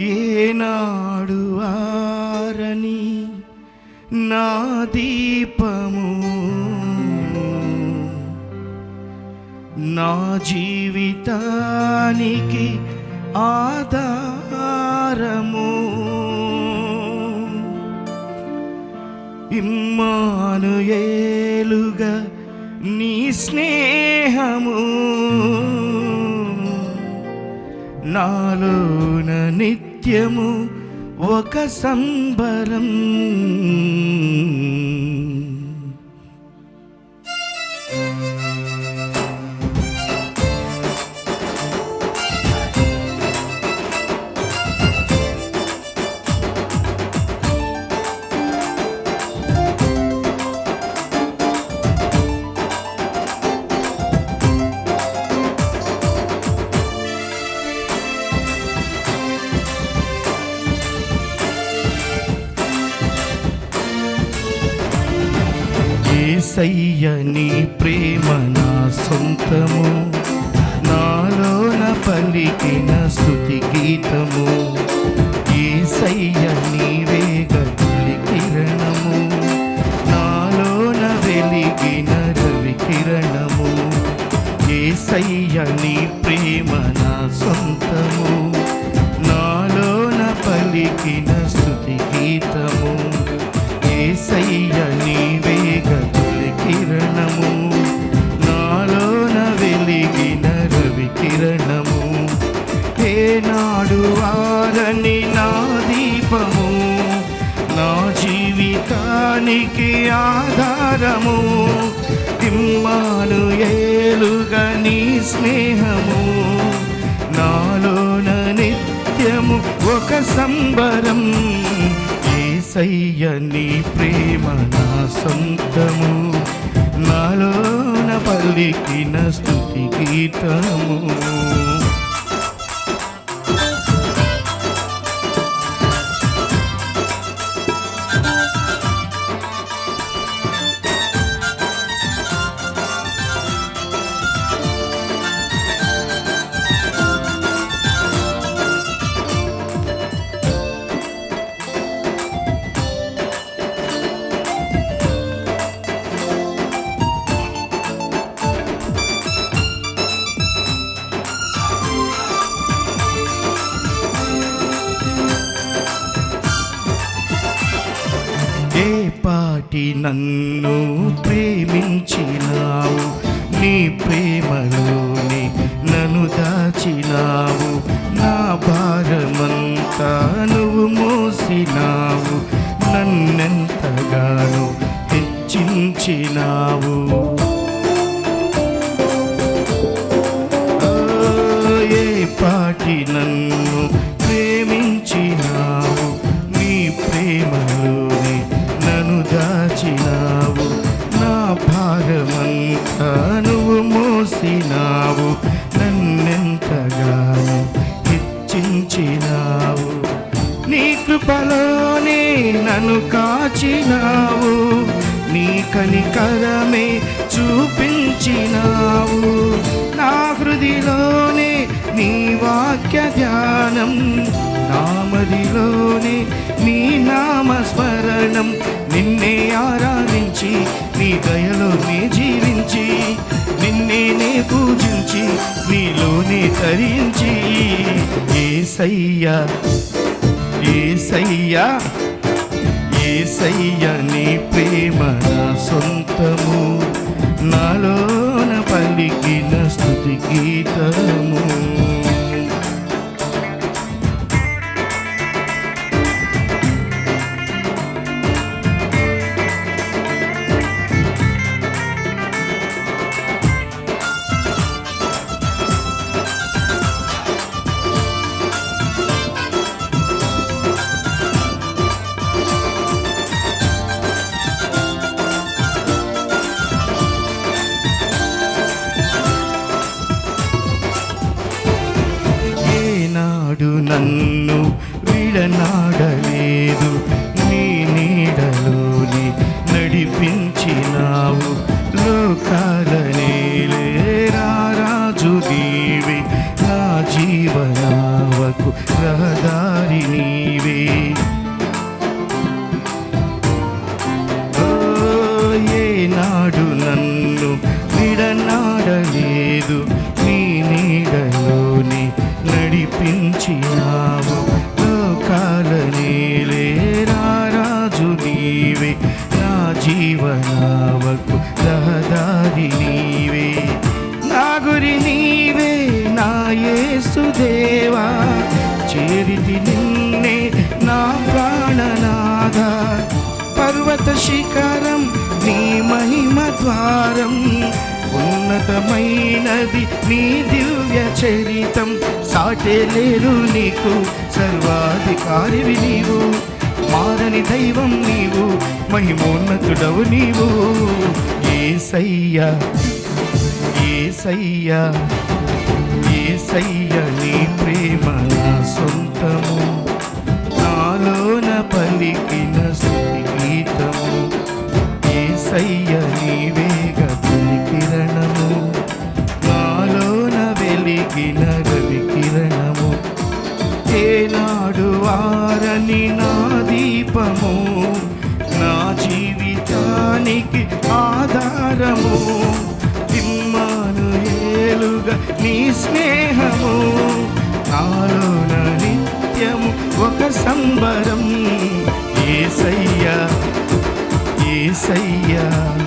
ఏనాడు ఆరని నా దీపము. నా జీవితానికి ఆధారము. ఇమ్మానుయేలుగా నీ స్నేహము. నాలోన నిత్యము ఒక సంబరం. ఏసయ్య నీ ప్రేమ నా సొంతము. నాలోన పలికిన స్థుతి గీతము. ఏసయ్య నీవేగ తొలి కిరణము. నాలోన వెలిగిన రవి కిరణము. ఏసయ్య నీ ప్రేమ నా సొంతము. నాలోన పలికిన స్థుతి గీతము. ఏసయ్య నీవేగ నీ స్నేహము నాలోన నిత్యము ఒక సంబరం. ఏసయ్య నీ ప్రేమ నా సొంతము నాలోన పల్లికిన స్థుతి గీతము. ఏ పాటి నన్ను ప్రేమించినావు? నీ ప్రేమలోని నన్ను దాచినావు. నా భారమంతా నువ్వు మోసినావు. నన్నెంతగానో హెచ్చించినావు. ఏ పాటి నన్ను నన్నెంతగానో హెచ్చించినావు. నీ కృపలోనే నన్ను కాచినావు. నీ కనికరమే చూపించినావు. నా హృదిలోనే నీ వాక్య ధ్యానం నామదిలోనే నీ నామస్మరణం నిన్నే ఆరాధించి నీ దయలో జీవించి నిన్నే నే పూజించి నీలోనే తరించి. ఏసయ్యా ఏసయ్యా ఏసయ్య నీ ప్రేమ నా సొంతము. నాలో నన్ను విడనాడలేదు. నీ నీడలోని నడిపించినావు. లోకాల దీవి నా జీవనావకు రహదారి నీవు. దేవా చేరితి నిన్నే నా ప్రాణనాథ. పర్వత శిఖరం నీ మహిమ ద్వారం ఉన్నతమైనది నీ దివ్య చరితం. సాటేలేరు నీకు సర్వాధికారివి నీవు. మారని దైవం నీవు మహిమోన్నతుడవు నీవు. ఏసయ్యా ఏసయ్యా ఏసయ్య. నీ ప్రేమ నా సొంతము నాలోన పలికిన స్థుతి గీతము ఏసయ్య నీవేగ కిరణము. నాలోన వెలిగిన రవి కిరణము. ఏనాడు వారని నా దీపము. నా జీవితానికి ఆధారము. ఇమ్మాను ఏలుగా నీ స్నేహము. నాలోన నిత్యము ఒక సంబరం. ఏసయ్యా ఏసయ్యా.